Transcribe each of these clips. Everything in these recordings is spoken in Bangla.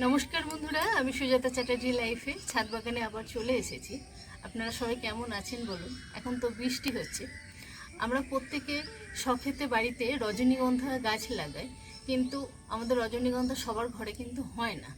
নমস্কার বন্ধুরা, আমি সুজাতা চ্যাটার্জি লাইফে ছাদ বাগানে আবার চলে এসেছি। আপনারা সবাই কেমন আছেন বলুন? এখন তো বৃষ্টি হচ্ছে। আমরা প্রত্যেকে শখেতে বাড়িতে রজনীগন্ধা গাছ লাগাই, কিন্তু আমাদের রজনীগন্ধা সবার ঘরে কিন্তু হয় না।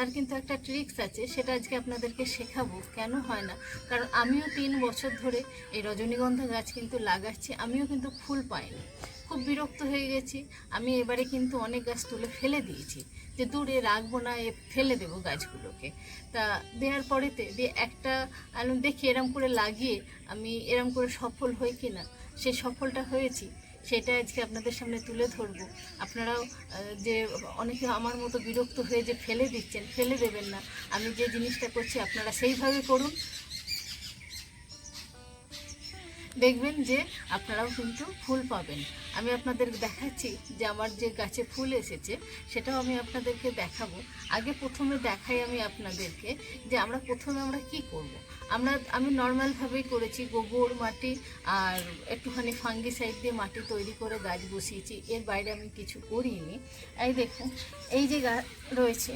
তার কিন্তু একটা ট্রিক্স আছে, সেটা আজকে আপনাদেরকে শেখাবো। কেন হয় না? কারণ আমিও তিন বছর ধরে এই রজনীগন্ধা গাছ কিন্তু লাগাচ্ছি, আমিও কিন্তু ফুল পাইনি। খুব বিরক্ত হয়ে গেছি। আমি এবারে কিন্তু অনেক গাছ তুলে ফেলে দিয়েছি, যে দূরে রাখব না, এ ফেলে দেবো গাছগুলোকে। তা দেওয়ার পরেতে দিয়ে একটা, আমি দেখি এরম করে লাগিয়ে আমি এরম করে সফল হই কি না সে সফলটা হয়েছি। সেটা আজকে আপনাদের সামনে তুলে ধরবো। আপনারাও যে অনেকে আমার মতো বিরক্ত হয়ে যে ফেলে দিচ্ছেন, ফেলে দেবেন না। আমি যে জিনিসটা করছি আপনারা সেইভাবে করুন। দেখবেন যে আপনারাও কিন্তু ফুল পাবেন। আমি আপনাদের দেখাচ্ছি যে আমার যে গাছে ফুল এসেছে, সেটাও আমি আপনাদেরকে দেখাবো। আগে প্রথমে দেখাই আমি আপনাদেরকে যে আমরা প্রথমে আমরা কি করব। আমরা, আমি নর্মালভাবেই করেছি গোবর, মাটি আর একটুখানি ফাঙ্গিসাইড দিয়ে মাটি তৈরি করে গাছ বসিয়েছি। এর বাইরে আমি কিছু করিনি। এই দেখুন, এই যে গাছ রয়েছে,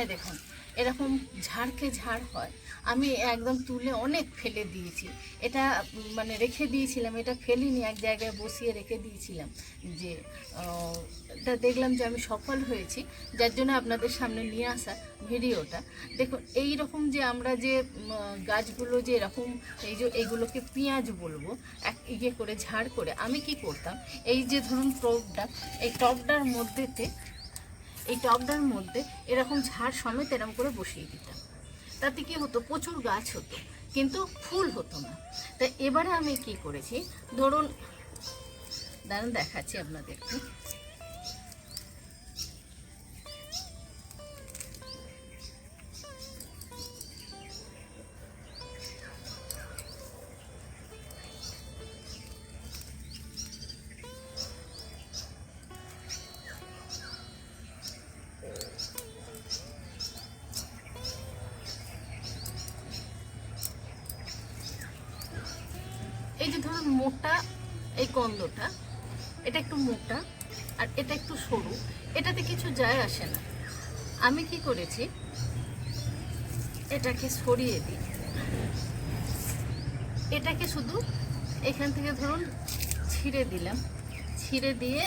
এই দেখুন এরকম ঝাড়কে ঝাড় হয়। আমি একদম তুলে অনেক ফেলে দিয়েছি। এটা মানে রেখে দিয়েছিলাম, এটা ফেলিনি, এক জায়গায় বসিয়ে রেখে দিয়েছিলাম যে এটা দেখলাম যে আমি সফল হয়েছি। যার জন্য আপনাদের সামনে নিয়ে আসা ভিডিওটা। দেখুন এই রকম যে আমরা যে গাছগুলো যে এরকম, এই যে এইগুলোকে পেঁয়াজ বলব, এক ইয়ে করে ঝাড় করে আমি কি করতাম? এই যে ধরুন টবটা এই টবটার মধ্যেতে এই টবদার মধ্যে এরকম ঝাড় সমেত এরকম করে বসিয়ে দিতাম। তাতে কি হতো? প্রচুর গাছ হতো, কিন্তু ফুল হতো না। তা এবারে আমি কি করেছি? ধরুন, দাঁড়ান, দেখাচ্ছি আপনাদেরকে। এই যে ধরুন মোটা, এই কন্দটা, এটা একটু মোটা আর এটা একটু সরু, এটাতে কিছু যায় আসে না। আমি কি করেছি? এটাকে সরিয়ে দিই। এটাকে শুধু এখান থেকে ধরুন ছিঁড়ে দিলাম। ছিঁড়ে দিয়ে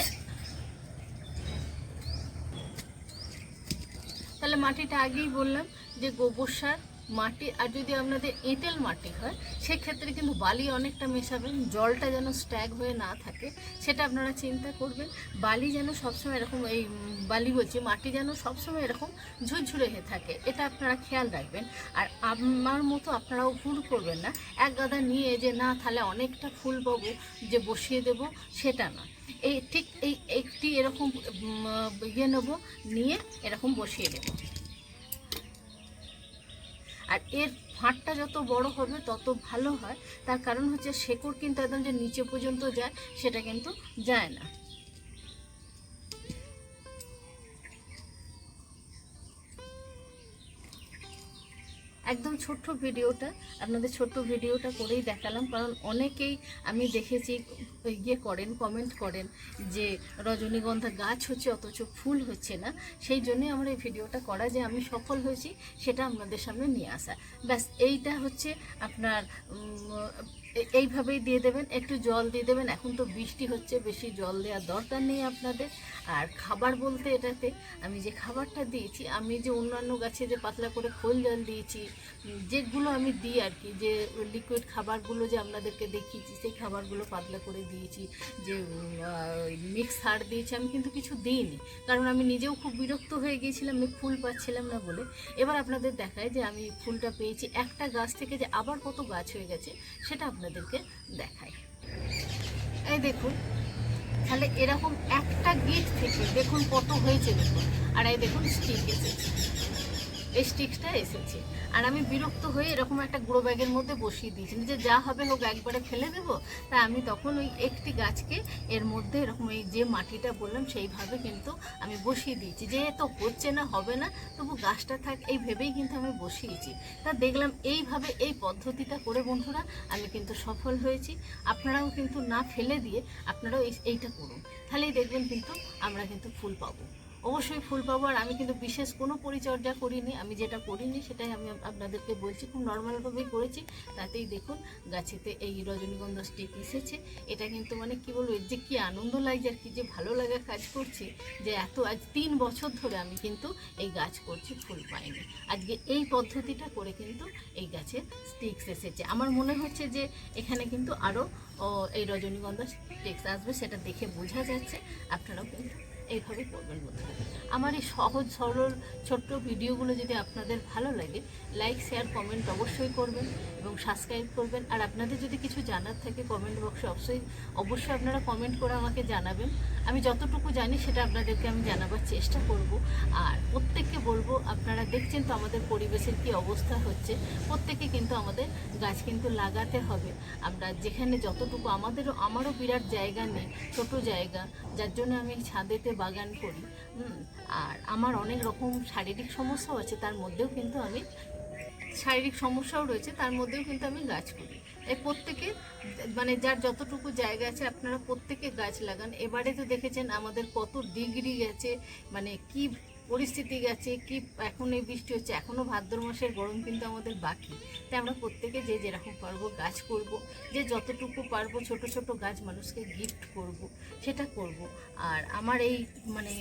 তাহলে মাটিটা আগেই বললাম যে গোবর সার মাটি, আর যদি আপনাদের এঁটেল মাটি হয়, সেক্ষেত্রে কিন্তু বালি অনেকটা মেশাবেন, জলটা যেন স্ট্যাগ হয়ে না থাকে, সেটা আপনারা চিন্তা করবেন। বালি যেন সবসময় এরকম এই বালি বলছি, মাটি যেন সবসময় এরকম ঝুরঝুরে হয়ে থাকে, এটা আপনারা খেয়াল রাখবেন। আর আমার মতো আপনারাও ভুল করবেন না, এক গাদা নিয়ে যে না, তাহলে অনেকটা ফুল পাবো, যে বসিয়ে দেব, সেটা না। এই ঠিক এই একটি এরকম ইয়ে নেব, নিয়ে এরকম বসিয়ে দেবো। আর এর ফাঁটটা যত বড় হবে, তত ভালো হয়। তার কারণ হচ্ছে শেকড় কিন্তু একদম যে নিচে পর্যন্ত যায়, সেটা কিন্তু যায় না। একদম ছোট্ট ভিডিওটা, আপনাদের ছোট্ট ভিডিওটা করেই দেখালাম। কারণ অনেকেই আমি দেখেছি ইয়ে করেন কমেন্ট করেন যে রজনীগন্ধা গাছ হচ্ছে, অথচ ফুল হচ্ছে না। সেই জন্যই আমার এই ভিডিওটা করা যে আমি সফল হয়েছি, সেটা আপনাদের সামনে নিয়ে আসা। ব্যাস, এইটা হচ্ছে আপনার এইভাবেই দিয়ে দেবেন। একটু জল দিয়ে দেবেন। এখন তো বৃষ্টি হচ্ছে, বেশি জল দেওয়ার দরকার নেই আপনাদের। আর খাবার বলতে এটাতে, আমি যে খাবারটা দিয়েছি, আমি যে অন্যান্য গাছে যে পাতলা করে খোল জল দিয়েছি যেগুলো আমি দিই আর কি, যে লিকুইড খাবারগুলো যে আপনাদেরকে দেখিয়েছি, সেই খাবারগুলো পাতলা করে দিয়েছি, যে মিক্স সার দিয়েছি, আমি কিন্তু কিছু দিইনি। কারণ আমি নিজেও খুব বিরক্ত হয়ে গিয়েছিলাম, আমি ফুল পাচ্ছিলাম না বলে। এবার আপনাদের দেখায় যে আমি ফুলটা পেয়েছি। একটা গাছ থেকে যে আবার কত গাছ হয়ে গেছে, সেটা আপনাদেরকে দেখাই। এই দেখুন, তাহলে এরকম একটা গিট থেকে দেখুন কত হয়েছে দেখুন। আর এই দেখুন স্টিক এসেছে। এই স্টিকটা এসেছে। আর আমি বিরক্ত হয়ে এরকম একটা গুঁড়ো ব্যাগের মধ্যে বসিয়ে দিয়েছি। যে যা হবে হোক, একবারে ফেলে দেবো। তা আমি তখন ওই একটি গাছকে এর মধ্যে এরকম এই যে মাটিটা বললাম, সেইভাবে কিন্তু আমি বসিয়ে দিয়েছি। যে তো হচ্ছে না, হবে না, তবু গাছটা থাক, এই ভেবেই কিন্তু আমি বসিয়েছি। তা দেখলাম এইভাবে এই পদ্ধতিটা করে বন্ধুরা আমি কিন্তু সফল হয়েছি। আপনারাও কিন্তু না ফেলে দিয়ে আপনারাও এই- এইটা করুন। তাহলেই দেখবেন কিন্তু আমরা কিন্তু ফুল পাবো। অবশ্যই ফুল পাবো। আর আমি কিন্তু বিশেষ কোনো পরিচর্যা করিনি। আমি যেটা করিনি সেটাই আমি আপনাদেরকে বলছি। খুব নর্মালভাবেই করেছি। তাতেই দেখুন গাছেতে এই রজনীগন্ধা স্টিক এসেছে। এটা কিন্তু মানে কি বলব যে কী আনন্দ লাগছে আর কি যে ভালো লাগা কাজ করছে, যে এত আজ তিন বছর ধরে আমি কিন্তু এই গাছ করছি, ফুল পাইনি। আজকে এই পদ্ধতিটা করে কিন্তু এই গাছে স্টিক্স এসেছে। আমার মনে হচ্ছে যে এখানে কিন্তু আরও এই রজনীগন্ধা স্টিক্স আসবে, সেটা দেখে বোঝা যাচ্ছে। আপনারাও কিন্তু এইভাবে করবেন বন্ধুরা আমার এই সহজ, সরল, ছোট্ট ভিডিওগুলো যদি আপনাদের ভালো লাগে লাইক শেয়ার কমেন্ট অবশ্যই করবেন এবং সাবস্ক্রাইব করবেন। আর আপনাদের যদি কিছু জানার থাকে কমেন্ট বক্সে অবশ্যই অবশ্যই আপনারা কমেন্ট করে আমাকে জানাবেন। আমি যতটুকু জানি সেটা আপনাদেরকে আমি জানাবার চেষ্টা করব। আর প্রত্যেককে বলব, আপনারা দেখছেন তো আমাদের পরিবেশের কি অবস্থা হচ্ছে। প্রত্যেকে কিন্তু আমাদের গাছ কিন্তু লাগাতে হবে। আমরা যেখানে যতটুকু, আমাদেরও, আমারও বিরাট জায়গা নেই, ছোট জায়গা। যার জন্য আমি ছাদেতে বাগান করি। আর আমার অনেক রকম শারীরিক সমস্যাও আছে, তার মধ্যেও কিন্তু আমি, শারীরিক সমস্যাও রয়েছে, তার মধ্যেও কিন্তু আমি গাছ করি। এই প্রত্যেকে মানে যার যতটুকু জায়গা আছে আপনারা প্রত্যেকে গাছ লাগান। এবারে তো দেখেছেন আমাদের কত ডিগ্রি গেছে মানে কি পরিস্থিতি গেছে, কি এখন এই বৃষ্টি হচ্ছে এখনও ভাদ্র মাসের গরম কিন্তু আমাদের বাকি। তাই আমরা প্রত্যেকে যে যেরকম পারব গাছ করব, যে যতটুকু পারব ছোট ছোট গাছ মানুষকে গিফট করব, সেটা করব। আর আমার এই মানে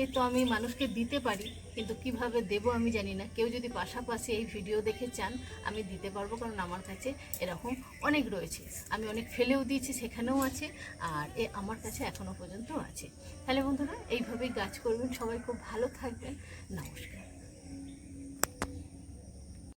এ তো আমি মানুষকে দিতে পারি, কিন্তু কীভাবে দেব আমি জানি না। কেউ যদি পাশাপাশি এই ভিডিও দেখে চান, আমি দিতে পারব, কারণ আমার কাছে এরকম অনেক রয়েছে। আমি অনেক ফেলেও দিয়েছি, সেখানেও আছে, আর এ আমার কাছে এখনও পর্যন্ত আছে। তাহলে বন্ধুরা, এইভাবেই গাছ করবেন। সবাই খুব ভালো থাকবেন। নমস্কার।